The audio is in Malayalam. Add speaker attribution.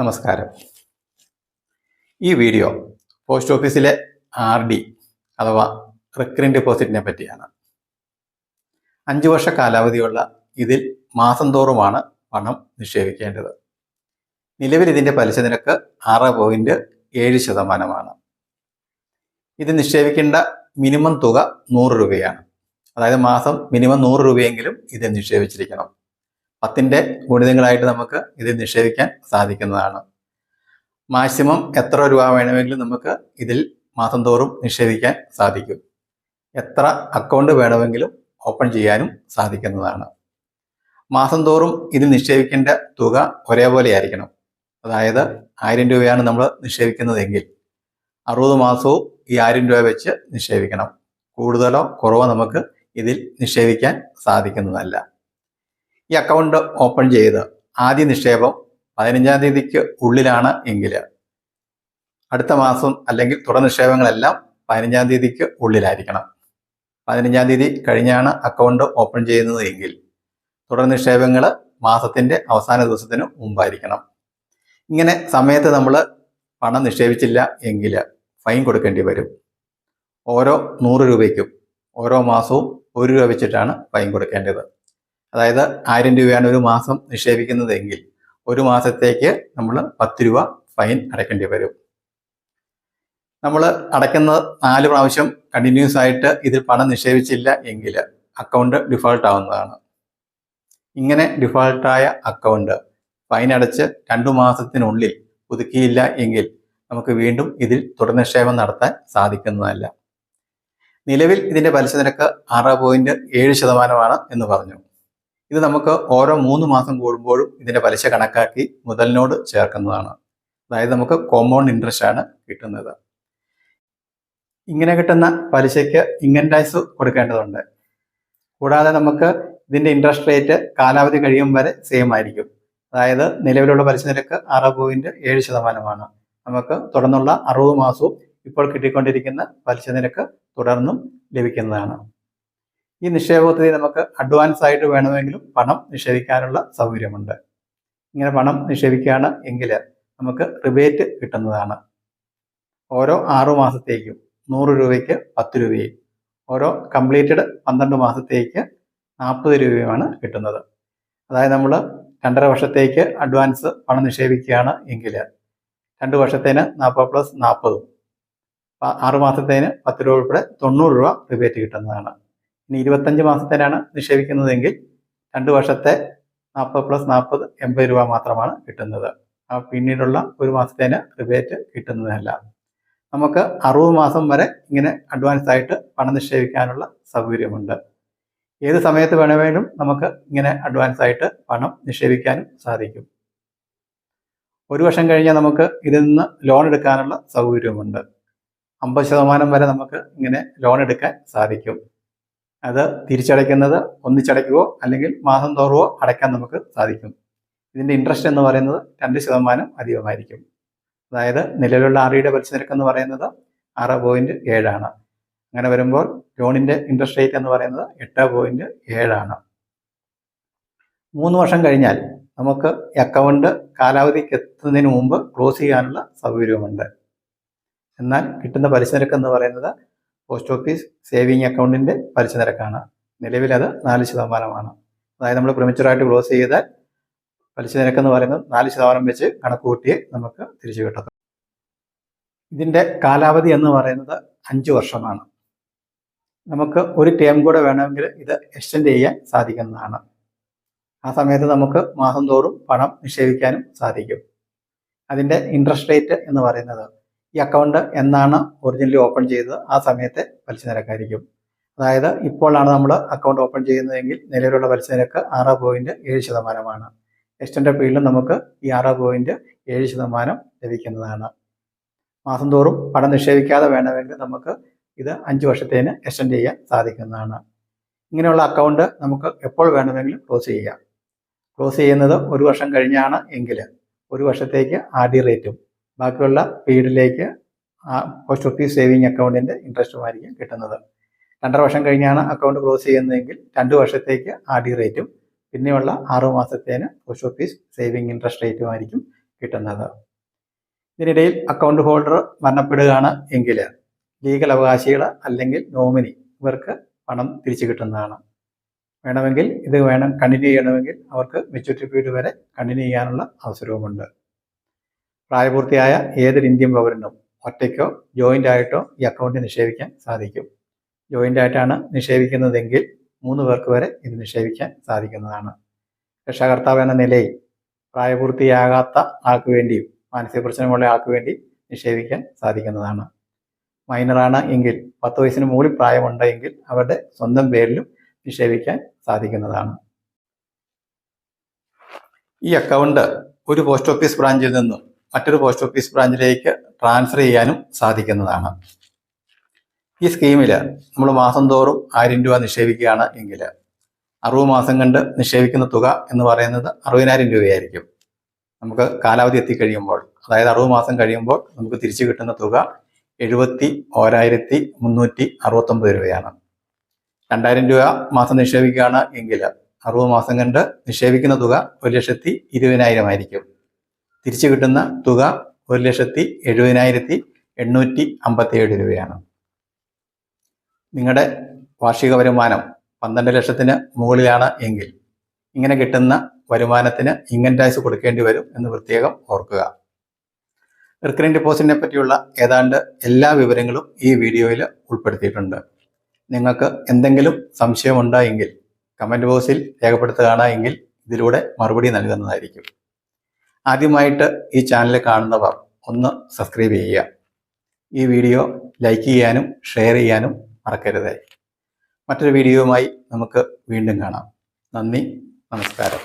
Speaker 1: നമസ്കാരം. ഈ വീഡിയോ പോസ്റ്റ് ഓഫീസിലെ ആർ ഡി അഥവാ റിക്കറിംഗ് ഡെപ്പോസിറ്റിനെ പറ്റിയാണ്. അഞ്ച് വർഷ കാലാവധിയുള്ള ഇതിൽ മാസം തോറുമാണ് പണം നിക്ഷേപിക്കേണ്ടത്. നിലവിൽ ഇതിന്റെ പലിശ നിരക്ക് ആറ് പോയിന്റ് ഏഴ് ശതമാനമാണ്. ഇത് നിക്ഷേപിക്കേണ്ട മിനിമം തുക നൂറ് രൂപയാണ്. അതായത് മാസം മിനിമം നൂറ് രൂപയെങ്കിലും ഇതിൽ നിക്ഷേപിച്ചിരിക്കണം. പത്തിന്റെ ഗുണിതങ്ങളായിട്ട് നമുക്ക് ഇത് നിക്ഷേപിക്കാൻ സാധിക്കുന്നതാണ്. മാക്സിമം എത്ര രൂപ വേണമെങ്കിലും നമുക്ക് ഇതിൽ മാസം തോറും നിക്ഷേപിക്കാൻ സാധിക്കും. എത്ര അക്കൗണ്ട് വേണമെങ്കിലും ഓപ്പൺ ചെയ്യാനും സാധിക്കുന്നതാണ്. മാസം തോറും ഇതിൽ നിക്ഷേപിക്കേണ്ട തുക ഒരേപോലെ ആയിരിക്കണം അതായത് ആയിരം രൂപയാണ് നമ്മൾ നിക്ഷേപിക്കുന്നതെങ്കിൽ അറുപത് മാസവും ഈ ആയിരം രൂപ വെച്ച് നിക്ഷേപിക്കണം കൂടുതലോ കുറവോ നമുക്ക് ഇതിൽ നിക്ഷേപിക്കാൻ സാധിക്കുന്നതല്ല. ഈ അക്കൗണ്ട് ഓപ്പൺ ചെയ്ത് ആദ്യ നിക്ഷേപം പതിനഞ്ചാം തീയതിക്ക് ഉള്ളിലാണ് എങ്കിൽ അടുത്ത മാസം അല്ലെങ്കിൽ തുടർ നിക്ഷേപങ്ങളെല്ലാം പതിനഞ്ചാം തീയതിക്ക് ഉള്ളിലായിരിക്കണം. പതിനഞ്ചാം തീയതി കഴിഞ്ഞാണ് അക്കൗണ്ട് ഓപ്പൺ ചെയ്യുന്നത് എങ്കിൽ തുടർ നിക്ഷേപങ്ങൾ മാസത്തിന്റെ അവസാന ദിവസത്തിന് മുമ്പായിരിക്കണം. ഇങ്ങനെ സമയത്ത് നമ്മൾ പണം നിക്ഷേപിച്ചില്ല എങ്കിൽ ഫൈൻ കൊടുക്കേണ്ടി വരും. ഓരോ നൂറ് രൂപയ്ക്കും ഓരോ മാസവും ഒരു രൂപ വെച്ചിട്ടാണ് ഫൈൻ കൊടുക്കേണ്ടത്. അതായത് ആയിരം രൂപയാണ് ഒരു മാസം നിക്ഷേപിക്കുന്നതെങ്കിൽ ഒരു മാസത്തേക്ക് നമ്മൾ പത്ത് രൂപ ഫൈൻ അടയ്ക്കേണ്ടി വരും. നമ്മൾ അടയ്ക്കുന്ന നാല് പ്രാവശ്യം കണ്ടിന്യൂസ് ആയിട്ട് ഇതിൽ പണം നിക്ഷേപിച്ചില്ല എങ്കിൽ അക്കൗണ്ട് ഡിഫോൾട്ട് ആവുന്നതാണ്. ഇങ്ങനെ ഡിഫോൾട്ടായ അക്കൗണ്ട് ഫൈൻ അടച്ച് രണ്ടു മാസത്തിനുള്ളിൽ പുതുക്കിയില്ല എങ്കിൽ നമുക്ക് വീണ്ടും ഇതിൽ തുടർ നിക്ഷേപം നടത്താൻ സാധിക്കുന്നതല്ല. നിലവിൽ ഇതിന്റെ പലിശ നിരക്ക് ആറ് പോയിന്റ് ഏഴ് ശതമാനമാണ് എന്ന് പറഞ്ഞു. ഇത് നമുക്ക് ഓരോ മൂന്ന് മാസം കൂടുമ്പോഴും ഇതിന്റെ പലിശ കണക്കാക്കി മുതലിനോട് ചേർക്കുന്നതാണ്. അതായത് നമുക്ക് കോമ്പൗണ്ട് ഇൻട്രസ്റ്റ് ആണ് കിട്ടുന്നത്. ഇങ്ങനെ കിട്ടുന്ന പലിശയ്ക്ക് ഇൻകം ടാക്സ് കൊടുക്കേണ്ടതുണ്ട്. കൂടാതെ നമുക്ക് ഇതിന്റെ ഇൻട്രസ്റ്റ് റേറ്റ് കാലാവധി കഴിയും വരെ സെയിം ആയിരിക്കും. അതായത് നിലവിലുള്ള പലിശ നിരക്ക് ആറ് പോയിന്റ് ഏഴ് ശതമാനമാണ്. നമുക്ക് തുടർന്നുള്ള അറുപത് മാസവും ഇപ്പോൾ കിട്ടിക്കൊണ്ടിരിക്കുന്ന പലിശ നിരക്ക് തുടർന്നും ലഭിക്കുന്നതാണ്. ഈ നിക്ഷേപ പദ്ധതി നമുക്ക് അഡ്വാൻസ് ആയിട്ട് വേണമെങ്കിലും പണം നിക്ഷേപിക്കാനുള്ള സൗകര്യമുണ്ട്. ഇങ്ങനെ പണം നിക്ഷേപിക്കുകയാണ് എങ്കിൽ നമുക്ക് റിബേറ്റ് കിട്ടുന്നതാണ്. ഓരോ ആറു മാസത്തേക്കും നൂറ് രൂപയ്ക്ക് പത്ത് രൂപയും ഓരോ കംപ്ലീറ്റഡ് പന്ത്രണ്ട് മാസത്തേക്ക് നാൽപ്പത് രൂപയുമാണ് കിട്ടുന്നത്. അതായത് നമ്മൾ രണ്ടര വർഷത്തേക്ക് അഡ്വാൻസ് പണം നിക്ഷേപിക്കുകയാണ് എങ്കിൽ രണ്ട് വർഷത്തേന് നാൽപ്പത് പ്ലസ് നാൽപ്പതും ആറ് മാസത്തേന് പത്ത് രൂപ ഉൾപ്പെടെ തൊണ്ണൂറ് രൂപ റിബേറ്റ് കിട്ടുന്നതാണ്. ഇനി ഇരുപത്തഞ്ച് മാസത്തേനാണ് നിക്ഷേപിക്കുന്നതെങ്കിൽ രണ്ട് വർഷത്തെ നാൽപ്പത് പ്ലസ് നാൽപ്പത് എൺപത് രൂപ മാത്രമാണ് കിട്ടുന്നത്. ആ പിന്നീടുള്ള ഒരു മാസത്തേന് റിബേറ്റ് കിട്ടുന്നതല്ല. നമുക്ക് അറുപത് മാസം വരെ ഇങ്ങനെ അഡ്വാൻസ് ആയിട്ട് പണം നിക്ഷേപിക്കാനുള്ള സൗകര്യമുണ്ട്. ഏത് സമയത്ത് വേണമെങ്കിലും നമുക്ക് ഇങ്ങനെ അഡ്വാൻസ് ആയിട്ട് പണം നിക്ഷേപിക്കാനും സാധിക്കും. ഒരു വർഷം കഴിഞ്ഞാൽ നമുക്ക് ഇതിൽ നിന്ന് ലോൺ എടുക്കാനുള്ള സൗകര്യമുണ്ട്. അമ്പത് ശതമാനം വരെ നമുക്ക് ഇങ്ങനെ ലോൺ എടുക്കാൻ സാധിക്കും. അത് തിരിച്ചടയ്ക്കുന്നത് ഒന്നിച്ചടയ്ക്കുകയോ അല്ലെങ്കിൽ മാസം തോറുവോ അടയ്ക്കാൻ നമുക്ക് സാധിക്കും. ഇതിന്റെ ഇൻട്രസ്റ്റ് എന്ന് പറയുന്നത് രണ്ട് ശതമാനം അധികമായിരിക്കും. അതായത് നിലവിലുള്ള ആറിയുടെ പലിശ നിരക്ക് എന്ന് പറയുന്നത് ആറ് പോയിന്റ് ഏഴാണ് അങ്ങനെ വരുമ്പോൾ ലോണിന്റെ ഇൻട്രസ്റ്റ് റേറ്റ് എന്ന് പറയുന്നത് എട്ട് പോയിന്റ് ഏഴാണ് മൂന്ന് വർഷം കഴിഞ്ഞാൽ നമുക്ക് അക്കൗണ്ട് കാലാവധിക്ക് എത്തുന്നതിന് മുമ്പ് ക്ലോസ് ചെയ്യാനുള്ള സൗകര്യമുണ്ട് എന്നാൽ കിട്ടുന്ന പലിശ നിരക്ക് എന്ന് പറയുന്നത് പോസ്റ്റ് ഓഫീസ് സേവിങ് അക്കൗണ്ടിന്റെ പലിശ നിരക്കാണ്. നിലവിൽ അത് നാല് ശതമാനമാണ്. അതായത് നമ്മൾ പ്രിമിച്ചറായിട്ട് ക്ലോസ് ചെയ്താൽ പലിശ നിരക്ക് എന്ന് പറയുന്നത് നാല് ശതമാനം വെച്ച് കണക്ക് കൂട്ടിയേ നമുക്ക് തിരിച്ചു കിട്ടത്തുള്ളൂ. ഇതിന്റെ കാലാവധി എന്ന് പറയുന്നത് അഞ്ച് വർഷമാണ്. നമുക്ക് ഒരു ടേം കൂടെ വേണമെങ്കിൽ ഇത് എക്സ്റ്റെൻഡ് ചെയ്യാൻ സാധിക്കുന്നതാണ്. ആ സമയത്ത് നമുക്ക് മാസം തോറും പണം നിക്ഷേപിക്കാനും സാധിക്കും. അതിന്റെ ഇൻട്രസ്റ്റ് റേറ്റ് എന്ന് പറയുന്നത് ഈ അക്കൗണ്ട് എന്നാണ് ഒറിജിനലി ഓപ്പൺ ചെയ്തത്. ആ സമയത്തെ പലിശ നിരക്കായിരിക്കും അതായത് ഇപ്പോഴാണ് നമ്മൾ അക്കൗണ്ട് ഓപ്പൺ ചെയ്യുന്നതെങ്കിൽ നിലവിലുള്ള പലിശ നിരക്ക് ആറ് പോയിന്റ് ഏഴ് ശതമാനമാണ്. എക്സ്റ്റൻഡ് പീരീഡിൽ നമുക്ക് ഈ ആറ് പോയിന്റ് ഏഴ് ശതമാനം ലഭിക്കുന്നതാണ്. മാസം തോറും പണം നിക്ഷേപിക്കാതെ വേണമെങ്കിൽ നമുക്ക് ഇത് അഞ്ച് വർഷത്തേന് എക്സ്റ്റൻഡ് ചെയ്യാൻ സാധിക്കുന്നതാണ്. ഇങ്ങനെയുള്ള അക്കൗണ്ട് നമുക്ക് എപ്പോൾ വേണമെങ്കിലും ക്ലോസ് ചെയ്യാം. ക്ലോസ് ചെയ്യുന്നത് ഒരു വർഷം കഴിഞ്ഞാണ് എങ്കിൽ ഒരു വർഷത്തേക്ക് ആർ ഡി റേറ്റും ബാക്കിയുള്ള പീരീഡിലേക്ക് പോസ്റ്റ് ഓഫീസ് സേവിങ് അക്കൗണ്ടിന്റെ ഇൻട്രസ്റ്റുമായിരിക്കും കിട്ടുന്നത്. രണ്ടര വർഷം കഴിഞ്ഞാണ് അക്കൗണ്ട് ക്ലോസ് ചെയ്യുന്നതെങ്കിൽ രണ്ട് വർഷത്തേക്ക് ആർ ഡി റേറ്റും പിന്നെയുള്ള ആറു മാസത്തേന് പോസ്റ്റ് ഓഫീസ് സേവിങ് ഇൻട്രസ്റ്റ് റേറ്റുമായിരിക്കും കിട്ടുന്നത്. ഇതിനിടയിൽ അക്കൗണ്ട് ഹോൾഡർ മരണപ്പെടുകയാണ് എങ്കിൽ ലീഗൽ അവകാശികൾ അല്ലെങ്കിൽ നോമിനി ഇവർക്ക് പണം തിരിച്ചു കിട്ടുന്നതാണ്. വേണമെങ്കിൽ ഇത് വേണം കണ്ടിന്യൂ ചെയ്യണമെങ്കിൽ അവർക്ക് മെച്യൂരിറ്റി പീരീഡ് വരെ കണ്ടിന്യൂ ചെയ്യാനുള്ള അവസരവുമുണ്ട്. പ്രായപൂർത്തിയായ ഏതൊരു ഇന്ത്യൻ പൗരനും ഒറ്റയ്ക്കോ ജോയിന്റ് ആയിട്ടോ ഈ അക്കൗണ്ട് നിക്ഷേപിക്കാൻ സാധിക്കും. ജോയിന്റ് ആയിട്ടാണ് നിക്ഷേപിക്കുന്നതെങ്കിൽ മൂന്ന് പേർക്ക് വരെ ഇത് നിക്ഷേപിക്കാൻ സാധിക്കുന്നതാണ്. രക്ഷാകർത്താവ് എന്ന നിലയിൽ പ്രായപൂർത്തിയാകാത്ത ആൾക്ക് വേണ്ടിയും മാനസിക പ്രശ്നമുള്ള ആൾക്ക് വേണ്ടി നിക്ഷേപിക്കാൻ സാധിക്കുന്നതാണ്. മൈനറാണ് എങ്കിൽ പത്ത് വയസ്സിന് മുകളിൽ പ്രായമുണ്ടെങ്കിൽ അവരുടെ സ്വന്തം പേരിലും നിക്ഷേപിക്കാൻ സാധിക്കുന്നതാണ്. ഈ അക്കൗണ്ട് ഒരു പോസ്റ്റ് ഓഫീസ് ബ്രാഞ്ചിൽ നിന്നും മറ്റൊരു പോസ്റ്റ് ഓഫീസ് ബ്രാഞ്ചിലേക്ക് ട്രാൻസ്ഫർ ചെയ്യാനും സാധിക്കുന്നതാണ്. ഈ സ്കീമിൽ നമ്മൾ മാസം തോറും ആയിരം രൂപ നിക്ഷേപിക്കുകയാണ് എങ്കിൽ അറുപത് മാസം കണ്ട് നിക്ഷേപിക്കുന്ന തുക എന്ന് പറയുന്നത് അറുപതിനായിരം രൂപയായിരിക്കും. നമുക്ക് കാലാവധി എത്തിക്കഴിയുമ്പോൾ അതായത് അറുപത് മാസം കഴിയുമ്പോൾ നമുക്ക് തിരിച്ചു കിട്ടുന്ന തുക എഴുപത്തി ഓരായിരത്തി മുന്നൂറ്റി അറുപത്തൊമ്പത് രൂപയാണ്. രണ്ടായിരം രൂപ മാസം നിക്ഷേപിക്കുകയാണ് എങ്കിൽ അറുപത് മാസം കണ്ട് നിക്ഷേപിക്കുന്ന തുക ഒരു ലക്ഷത്തി ഇരുപതിനായിരം ആയിരിക്കും. തിരിച്ചു കിട്ടുന്ന തുക ഒരു ലക്ഷത്തി എഴുപതിനായിരത്തി എണ്ണൂറ്റി അമ്പത്തിയേഴ് രൂപയാണ്. നിങ്ങളുടെ വാർഷിക വരുമാനം പന്ത്രണ്ട് ലക്ഷത്തിന് മുകളിലാണ് എങ്കിൽ ഇങ്ങനെ കിട്ടുന്ന വരുമാനത്തിന് ഇൻകം ടാക്സ് കൊടുക്കേണ്ടി വരും എന്ന് പ്രത്യേകം ഓർക്കുക. റിക്കറിംഗ് ഡിപ്പോസിറ്റിനെ പറ്റിയുള്ള ഏതാണ്ട് എല്ലാ വിവരങ്ങളും ഈ വീഡിയോയിൽ ഉൾപ്പെടുത്തിയിട്ടുണ്ട്. നിങ്ങൾക്ക് എന്തെങ്കിലും സംശയമുണ്ടായെങ്കിൽ കമന്റ് ബോക്സിൽ രേഖപ്പെടുത്തുകയാണ് എങ്കിൽ ഇതിലൂടെ മറുപടി നൽകുന്നതായിരിക്കും. ആദ്യമായിട്ട് ഈ ചാനൽ കാണുന്നവർ ഒന്ന് സബ്സ്ക്രൈബ് ചെയ്യുക. ഈ വീഡിയോ ലൈക്ക് ചെയ്യാനും ഷെയർ ചെയ്യാനും മറക്കരുത്. മറ്റൊരു വീഡിയോയുമായി നമുക്ക് വീണ്ടും കാണാം. നന്ദി നമസ്കാരം.